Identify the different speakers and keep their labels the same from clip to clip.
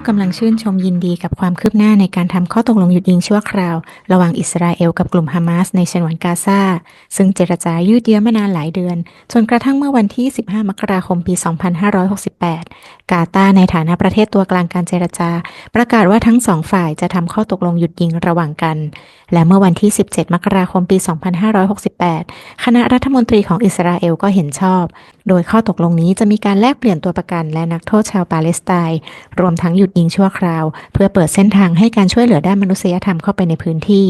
Speaker 1: กกำลังชื่นชมยินดีกับความคืบหน้าในการทำข้อตกลงหยุดยิงชั่วคราว ระหว่างอิสราเอลกับกลุ่มฮามาสในฉนวนกาซาซึ่งเจรจายืดเยื้อมานานหลายเดือน จนกระทั่งเมื่อวันที่ 15 มกราคมปี 2568 กาตาในฐานะประเทศตัวกลางการเจรจา ประกาศว่าทั้งสองฝ่ายจะทำข้อตกลงหยุดยิงระหว่างกัน และเมื่อวันที่ 17 มกราคมปี 2568 คณะรัฐมนตรีของอิสราเอลก็เห็นชอบ โดยข้อตกลงนี้จะมีการแลกเปลี่ยนตัวประกันและนักโทษชาวปาเลสไตน์รวมทั้งหยุดยิงชั่วคราว เพื่อเปิดเส้นทางให้การช่วยเหลือด้านมนุษยธรรมเข้าไปในพื้นที่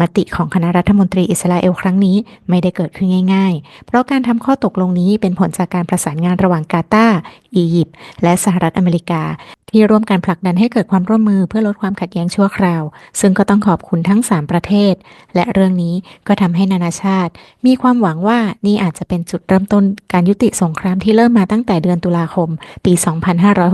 Speaker 1: มติของคณะรัฐมนตรีอิสราเอลครั้งนี้ไม่ได้เกิดขึ้นง่าย ๆ เพราะการทำข้อตกลงนี้เป็นผลจากการประสานงานระหว่างกาตาร์อียิปต์และสหรัฐอเมริกา ที่ร่วมกันผลักดันให้เกิดความร่วมมือเพื่อลดความขัดแย้งชั่วคราว ซึ่งก็ต้องขอบคุณทั้ง 3 ประเทศ และเรื่องนี้ก็ทำให้นานาชาติ มีความหวังว่านี่อาจจะเป็นจุดเริ่มต้นการยุติสงครามที่เริ่มมาตั้งแต่เดือนตุลาคม ปี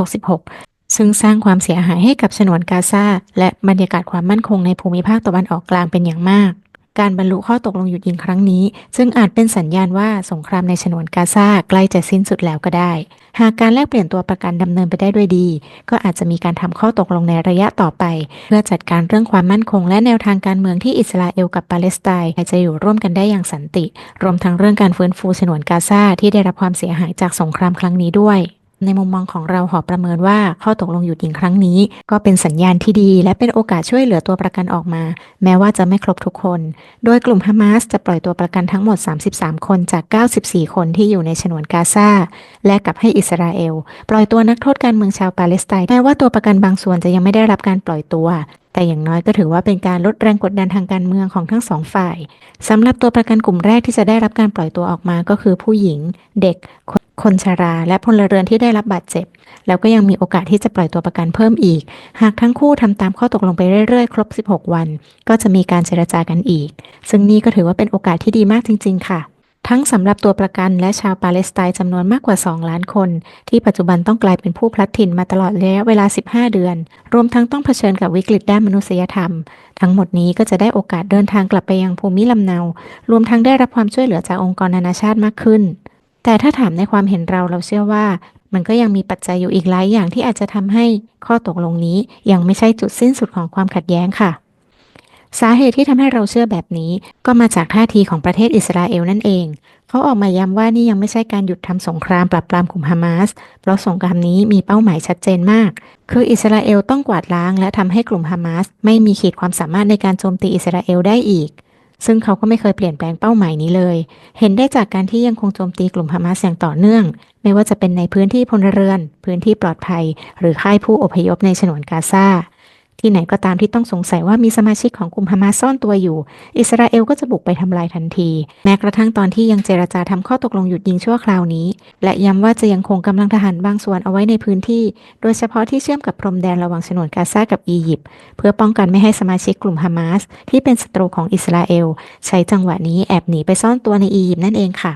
Speaker 1: 2566 ซึ่งสร้างความเสียหายให้กับฉนวนกาซาและบรรยากาศความมั่นคงในภูมิภาคตะวันออกกลางเป็นอย่างมาก การบรรลุข้อตกลงหยุดยิงครั้งนี้ ซึ่งอาจเป็นสัญญาณว่าสงครามในฉนวนกาซาใกล้จะสิ้นสุดแล้วก็ได้ หากการแลกเปลี่ยนตัวประกันดำเนินไปได้ด้วยดี ก็อาจจะมีการทำข้อตกลงในระยะต่อไป เพื่อจัดการเรื่องความมั่นคง และแนวทางการเมืองที่อิสราเอลกับปาเลสไตน์จะอยู่ร่วมกันได้อย่างสันติ รวมทั้งเรื่องการฟื้นฟูฉนวนกาซาที่ได้รับความเสียหายจากสงครามครั้งนี้ด้วย ในมุมมองของเราหอประเมินว่าข้อตกลงหยุดยิงครั้งนี้ ก็เป็นสัญญาณที่ดี และเป็นโอกาสช่วยเหลือตัวประกันออกมา แม้ว่าจะไม่ครบทุกคน โดยกลุ่มฮามาสจะปล่อยตัวประกันทั้งหมด 33 คนจาก 94 คนที่อยู่ในฉนวนกาซาและกลับให้อิสราเอล ปล่อยตัวนักโทษการเมืองชาวปาเลสไตน์แม้ว่าตัวประกันบางส่วนจะยังไม่ได้รับการปล่อยตัวแต่อย่างน้อยก็ถือว่าเป็นการลดแรงกดดันทางการเมืองของทั้งสองฝ่ายสำหรับตัวประกันกลุ่มแรกที่จะได้รับการปล่อยตัวออกมาก็คือผู้หญิง เด็ก คนชรา และพลเรือนที่ได้รับบาดเจ็บ แล้วก็ยังมีโอกาสที่จะปล่อยตัวประกันเพิ่มอีก หากทั้งคู่ทำตามข้อตกลงไปเรื่อยๆ ครบ 16 วัน ก็จะมีการเจรจากันอีก ซึ่งนี่ก็ถือว่าเป็นโอกาสที่ดีมากจริง ๆ ค่ะทั้งสำหรับตัวประกันและชาวปาเลสไตน์จำนวนมากกว่า 2 ล้านคน ที่ปัจจุบันต้องกลายเป็นผู้พลัดถิ่นมาตลอดระยะเวลา 15 เดือน รวมทั้งต้องเผชิญกับวิกฤตด้านมนุษยธรรม ทั้งหมดนี้ก็จะได้โอกาสเดินทางกลับไปยังภูมิลำเนา รวมทั้งได้รับความช่วยเหลือจากองค์กรนานาชาติมากขึ้น แต่ถ้าถามในความเห็นเราเราเชื่อว่า มันก็ยังมีปัจจัยอยู่อีกหลายอย่างที่อาจจะทำให้ข้อตกลงนี้ยังไม่ใช่จุดสิ้นสุดของความขัดแย้งค่ะสาเหตุที่ทำให้เราเชื่อแบบนี้ก็มาจากท่าทีของประเทศอิสราเอลนั่นเอง เขาออกมาย้ำว่านี่ยังไม่ใช่การหยุดทำสงครามปราบปรามกลุ่มฮามาส เพราะสงครามนี้มีเป้าหมายชัดเจนมาก คืออิสราเอลต้องกวาดล้างและทำให้กลุ่มฮามาสไม่มีขีดความสามารถในการโจมตีอิสราเอลได้อีก ซึ่งเขาก็ไม่เคยเปลี่ยนแปลงเป้าหมายนี้เลย เห็นได้จากการที่ยังคงโจมตีกลุ่มฮามาสอย่างต่อเนื่อง ไม่ว่าจะเป็นในพื้นที่พลเรือน พื้นที่ปลอดภัย หรือค่ายผู้อพยพในฉนวนกาซา ที่ไหนก็ตามที่ต้องสงสัยว่ามีสมาชิกของกลุ่มฮามาสซ่อนตัวอยู่ อิสราเอลก็จะบุกไปทำลายทันที แม้กระทั่งตอนที่ยังเจรจาทำข้อตกลงหยุดยิงชั่วคราวนี้ และย้ำว่าจะยังคงกำลังทหารบางส่วนเอาไว้ในพื้นที่ โดยเฉพาะที่เชื่อมกับพรมแดนระหว่างฉนวนกาซากับอียิปต์เพื่อป้องกันไม่ให้สมาชิกกลุ่มฮามาสที่เป็นศัตรูของอิสราเอล ใช้จังหวะนี้แอบหนีไปซ่อนตัวในอียิปต์นั่นเองค่ะ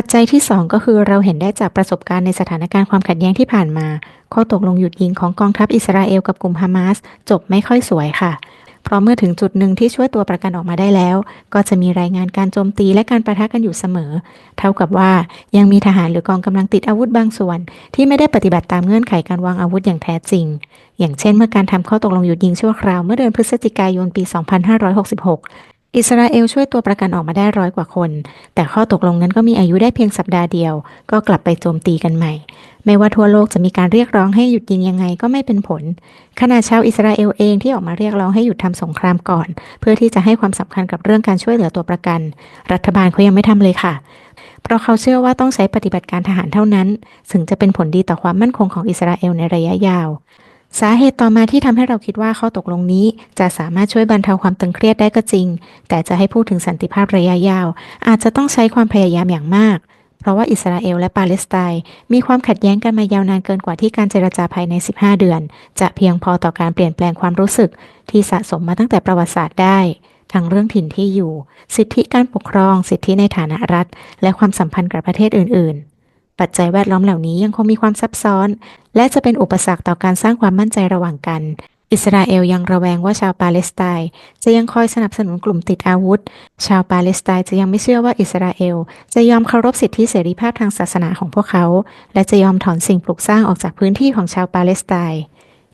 Speaker 1: ปัจจัยที่ 2 ก็คือเราเห็นได้จากประสบการณ์ในสถานการณ์ความขัดแย้งที่ผ่านมา ข้อตกลงหยุดยิงของกองทัพอิสราเอลกับกลุ่มฮามาสจบไม่ค่อยสวยค่ะ เพราะเมื่อถึงจุดหนึ่งที่ช่วยตัวประกันออกมาได้แล้ว ก็จะมีรายงานการโจมตีและการประทะกันอยู่เสมอ เท่ากับว่ายังมีทหารหรือกองกำลังติดอาวุธบางส่วน ที่ไม่ได้ปฏิบัติตามเงื่อนไขการวางอาวุธอย่างแท้จริงอย่างเช่นเมื่อการทำข้อตกลงหยุดยิงชั่วคราวเมื่อเดือนพฤศจิกายนปี 2566 อิสราเอลช่วยตัวประกันออกมาได้ร้อยกว่าคน แต่ข้อตกลงนั้นก็มีอายุได้เพียงสัปดาห์เดียว ก็กลับไปโจมตีกันใหม่ ไม่ว่าทั่วโลกจะมีการเรียกร้องให้หยุดยิงยังไงก็ไม่เป็นผล ขณะชาวอิสราเอลเองที่ออกมาเรียกร้องให้หยุดทำสงครามก่อน เพื่อที่จะให้ความสำคัญกับเรื่องการช่วยเหลือตัวประกัน รัฐบาลเขายังไม่ทำเลยค่ะเพราะเขาเชื่อว่าต้องใช้ปฏิบัติการทหารเท่านั้น ถึงจะเป็นผลดีต่อความมั่นคงของอิสราเอลในระยะยาว สาเหตุต่อมาที่ทำให้เราคิดว่าข้อตกลงนี้ จะสามารถช่วยบรรเทาความตึงเครียดได้ก็จริง แต่จะให้พูดถึงสันติภาพระยะยาว อาจจะต้องใช้ความพยายามอย่างมาก เพราะว่าอิสราเอลและปาเลสไตน์มีความขัดแย้งกันมายาวนานเกินกว่าที่การเจรจาภายใน 15 เดือน จะเพียงพอต่อการเปลี่ยนแปลงความรู้สึก ที่สะสมมาตั้งแต่ประวัติศาสตร์ได้ทั้งเรื่องถิ่นที่อยู่ สิทธิการปกครอง สิทธิในฐานะรัฐ และความสัมพันธ์กับประเทศอื่น ๆ ปัจจัยแวดล้อมเหล่านี้ยังคงมีความซับซ้อน และจะเป็นอุปสรรคต่อการสร้างความมั่นใจระหว่างกัน อิสราเอลยังระแวงว่าชาวปาเลสไตน์จะยังคอยสนับสนุนกลุ่มติดอาวุธ ชาวปาเลสไตน์จะยังไม่เชื่อว่าอิสราเอล จะยอมเคารพสิทธิเสรีภาพทางศาสนาของพวกเขา และจะยอมถอนสิ่งปลูกสร้างออกจากพื้นที่ของชาวปาเลสไตน์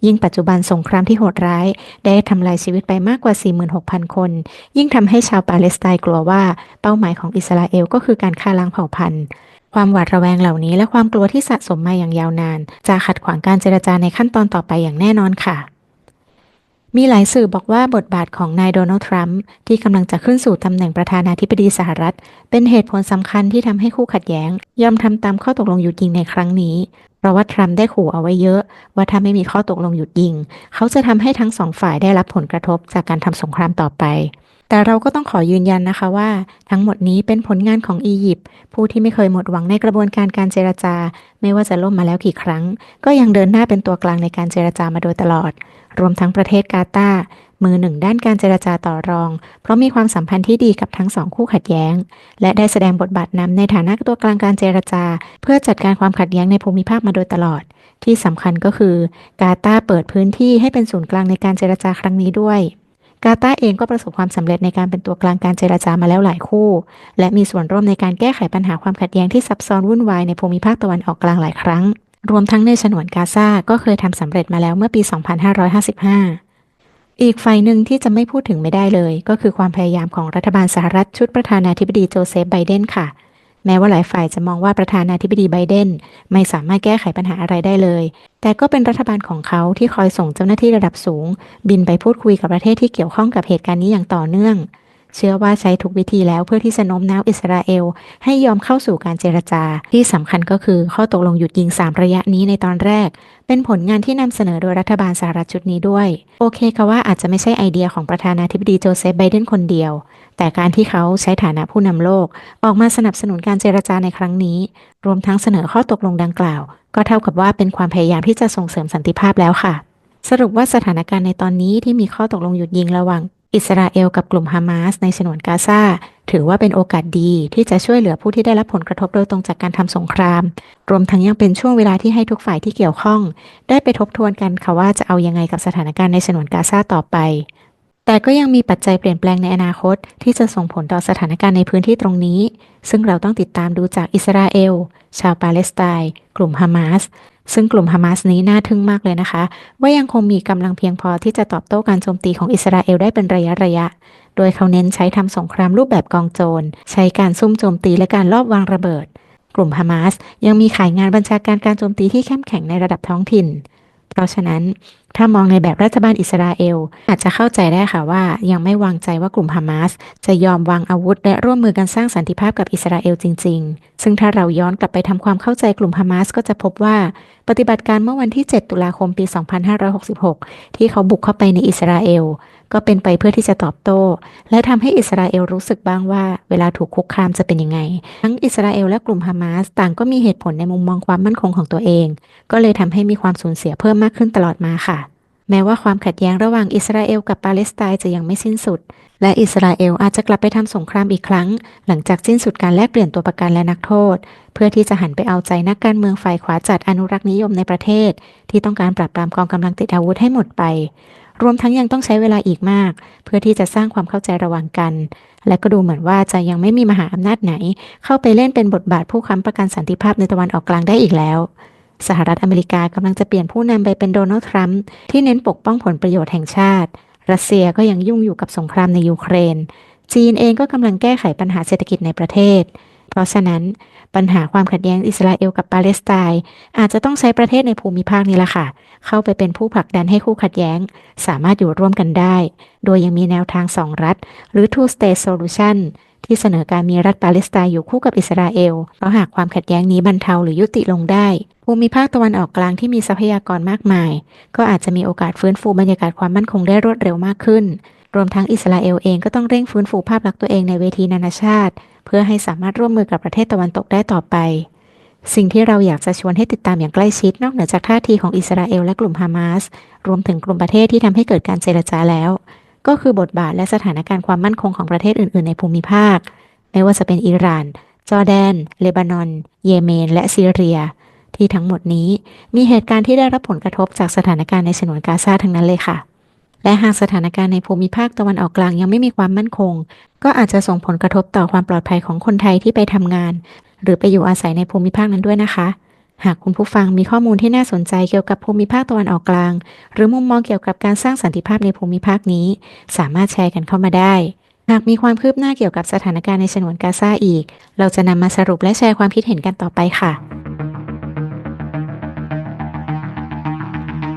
Speaker 1: ยิ่งปัจจุบันสงครามที่โหดร้าย ได้ทำลายชีวิตไปมากกว่า 46,000 คน ยิ่งทำให้ชาวปาเลสไตน์กลัวว่าเป้าหมายของอิสราเอลก็คือการฆ่าล้างเผ่าพันธุ์ ความหวาดระแวงเหล่านี้และความกลัวที่สะสมมาอย่างยาวนาน จะขัดขวางการเจรจาในขั้นตอนต่อไปอย่างแน่นอนค่ะ มีหลายสื่อบอกว่าบทบาทของนายโดนัลด์ทรัมป์ที่กำลังจะขึ้นสู่ตำแหน่งประธานาธิบดีสหรัฐ เป็นเหตุผลสำคัญที่ทำให้คู่ขัดแย้ง ยอมทำตามข้อตกลงหยุดยิงในครั้งนี้ เพราะว่าทรัมป์ได้ขู่เอาไว้เยอะ ว่าถ้าไม่มีข้อตกลงหยุดยิง เขาจะทำให้ทั้งสองฝ่ายได้รับผลกระทบจากการทำสงครามต่อไป แต่เราก็ต้องขอยืนยันนะคะว่า ทั้งหมดนี้เป็นผลงานของอียิปต์ผู้ที่ไม่เคยหมดหวังในกระบวนการการเจรจา ไม่ว่าจะล่มมาแล้วกี่ครั้ง ก็ยังเดินหน้าเป็นตัวกลางในการเจรจามาโดยตลอด รวมทั้งประเทศกาตาร์มือหนึ่งด้านการเจรจาต่อรอง เพราะมีความสัมพันธ์ที่ดีกับทั้งสองคู่ขัดแย้ง และได้แสดงบทบาทนำในฐานะตัวกลางการเจรจา เพื่อจัดการความขัดแย้งในภูมิภาคมาโดยตลอด ที่สำคัญก็คือกาตาร์เปิดพื้นที่ให้เป็นศูนย์กลางในการเจรจาครั้งนี้ด้วย กาตาเองก็ประสบความสำเร็จในการเป็นตัวกลางการเจรจามาแล้วหลายคู่ และมีส่วนร่วมในการแก้ไขปัญหาความขัดแย้งที่ซับซ้อนวุ่นวายในภูมิภาคตะวันออกกลางหลายครั้ง รวมทั้งในฉนวนกาซาก็เคยทำสำเร็จมาแล้วเมื่อปี 2555 อีกฝ่ายหนึ่งที่จะไม่พูดถึงไม่ได้เลย ก็คือความพยายามของรัฐบาลสหรัฐชุดประธานาธิบดีโจเซฟไบเดนค่ะ แม้ว่าหลายฝ่ายจะมองว่าประธานาธิบดีไบเดนไม่สามารถแก้ไขปัญหาอะไรได้เลย แต่ก็เป็นรัฐบาลของเขาที่คอยส่งเจ้าหน้าที่ระดับสูง บินไปพูดคุยกับประเทศที่เกี่ยวข้องกับเหตุการณ์นี้อย่างต่อเนื่อง เชื่อว่าใช้ทุกวิธีแล้วเพื่อที่จะโน้มน้าวอิสราเอล ให้ยอมเข้าสู่การเจรจา ที่สำคัญก็คือข้อตกลงหยุดยิง 3 ระยะนี้ในตอนแรก เป็นผลงานที่นำเสนอโดยรัฐบาลสหรัฐชุดนี้ด้วย โอเคค่ะว่าอาจจะไม่ใช่ไอเดียของประธานาธิบดีโจเซฟไบเดนคนเดียว แต่การที่เขาใช้ฐานะผู้นำโลก ออกมาสนับสนุนการเจรจาในครั้งนี้ รวมทั้งเสนอข้อตกลงดังกล่าว ก็เท่ากับว่าเป็นความพยายามที่จะส่งเสริมสันติภาพแล้วค่ะ สรุปว่าสถานการณ์ในตอนนี้ที่มีข้อตกลงหยุดยิงระหว่าง อิสราเอลกับกลุ่มฮามาสในฉนวนกาซาถือว่าเป็นโอกาสดีที่จะช่วยเหลือผู้ที่ได้รับผลกระทบโดยตรงจากการทำสงคราม รวมทั้งยังเป็นช่วงเวลาที่ให้ทุกฝ่ายที่เกี่ยวข้อง ได้ไปทบทวนกันค่ะว่าจะเอายังไงกับสถานการณ์ในฉนวนกาซาต่อไป แต่ก็ยังมีปัจจัยเปลี่ยนแปลงในอนาคต ที่จะส่งผลต่อสถานการณ์ในพื้นที่ตรงนี้ ซึ่งเราต้องติดตามดูจากอิสราเอล ชาวปาเลสไตน์ กลุ่มฮามาส ซึ่งกลุ่มฮามาสนี้น่าทึ่งมากเลยนะคะ ว่ายังคงมีกำลังเพียงพอที่จะตอบโต้การโจมตีของอิสราเอลได้เป็นระยะระยะ โดยเขาเน้นใช้ทำสงครามรูปแบบกองโจร ใช้การซุ่มโจมตีและการลอบวางระเบิด กลุ่มฮามาสยังมีขายงานบัญชาการการโจมตีที่เข้มแข็งในระดับท้องถิ่น เพราะฉะนั้น ถ้ามองในแบบรัฐบาลอิสราเอล อาจจะเข้าใจได้ค่ะว่ายังไม่วางใจว่ากลุ่มฮามาสจะยอมวางอาวุธ และร่วมมือกันสร้างสันติภาพกับอิสราเอลจริง ๆ ซึ่งถ้าเราย้อนกลับไปทำความเข้าใจกลุ่มฮามาสก็จะพบว่า ปฏิบัติการเมื่อวันที่ 7 ตุลาคมปี 2566 ที่เขาบุกเข้าไปในอิสราเอล ก็เป็นไปเพื่อที่จะตอบโต้ และทำให้อิสราเอลรู้สึกบ้างว่า เวลาถูกคุกคามจะเป็นยังไง ทั้งอิสราเอลและกลุ่มฮามาสต่างก็มีเหตุผลในมุมมองความมั่นคงของตัวเอง ก็เลยทำให้มีความสูญเสียเพิ่มมากขึ้นตลอดมาค่ะ แม้ว่าความขัดแย้งระหว่างอิสราเอลกับปาเลสไตน์จะยังไม่สิ้นสุด และอิสราเอลอาจจะกลับไปทำสงครามอีกครั้ง หลังจากสิ้นสุดการแลกเปลี่ยนตัวประกันและนักโทษ เพื่อที่จะหันไปเอาใจนักการเมืองฝ่ายขวาจัดอนุรักษ์นิยมในประเทศ ที่ต้องการปราบปรามกองกำลังติดอาวุธให้หมดไป รวมทั้งยังต้องใช้เวลาอีกมาก เพื่อที่จะสร้างความเข้าใจระหว่างกัน และก็ดูเหมือนว่าจะยังไม่มีมหาอำนาจไหน เข้าไปเล่นเป็นบทบาทผู้ค้ำประกันสันติภาพในตะวันออกกลางได้อีกแล้ว สหรัฐอเมริกากำลังจะเปลี่ยนผู้นำไปเป็นโดนัลด์ทรัมป์ที่เน้นปกป้องผลประโยชน์แห่งชาติ รัสเซียก็ยังยุ่งอยู่กับสงครามในยูเครน จีนเองก็กำลังแก้ไขปัญหาเศรษฐกิจในประเทศ เพราะฉะนั้นปัญหาความขัดแย้งอิสราเอลกับปาเลสไตน์อาจจะต้องใช้ประเทศในภูมิภาคนี้ละค่ะ เข้าไปเป็นผู้ผลักดันให้คู่ขัดแย้ง สามารถอยู่ร่วมกันได้ โดยยังมีแนวทางสองรัฐ หรือ two state solution ที่เสนอการมีรัฐปาเลสไตน์อยู่คู่กับอิสราเอล เพราะหากความขัดแย้งนี้บรรเทาหรือยุติลงได้ ภูมิภาคตะวันออกกลางที่มีทรัพยากรมากมาย ก็อาจจะมีโอกาสฟื้นฟูบรรยากาศความมั่นคงได้รวดเร็วมากขึ้น รวมทั้งอิสราเอลเองก็ต้องเร่งฟื้นฟูภาพลักษณ์ตัวเองในเวทีนานาชาติ เพื่อให้สามารถร่วมมือกับประเทศตะวันตกได้ต่อไป สิ่งที่เราอยากจะชวนให้ติดตามอย่างใกล้ชิด นอกเหนือจากท่าทีของอิสราเอลและกลุ่มฮามาส รวมถึงกลุ่มประเทศที่ทำให้เกิดการเจรจาแล้ว ก็คือบทบาทและสถานการณ์ความมั่นคงของประเทศอื่น ๆ ในภูมิภาค ไม่ว่าจะเป็นอิหร่าน จอร์แดน เลบานอน เยเมน และซีเรีย ที่ทั้งหมดนี้มีเหตุการณ์ที่ได้รับผลกระทบจากสถานการณ์ในฉนวนกาซาทั้งนั้นเลยค่ะ และหากสถานการณ์ในภูมิภาคตะวันออกกลางยังไม่มีความมั่นคง ก็อาจจะส่งผลกระทบต่อความปลอดภัยของคนไทยที่ไปทำงาน หรือไปอยู่อาศัยในภูมิภาคนั้นด้วยนะคะ หากคุณผู้ฟังมีข้อมูลที่น่าสนใจเกี่ยวกับภูมิภาคตะวันออกกลาง หรือมุมมองเกี่ยวกับการสร้างสันติภาพในภูมิภาคนี้ สามารถแชร์กันเข้ามาได้ หากมีความคืบหน้าเกี่ยวกับสถานการณ์ในฉนวนกาซาอีก เราจะนำมาสรุปและแชร์ความคิดเห็นกันต่อไปค่ะ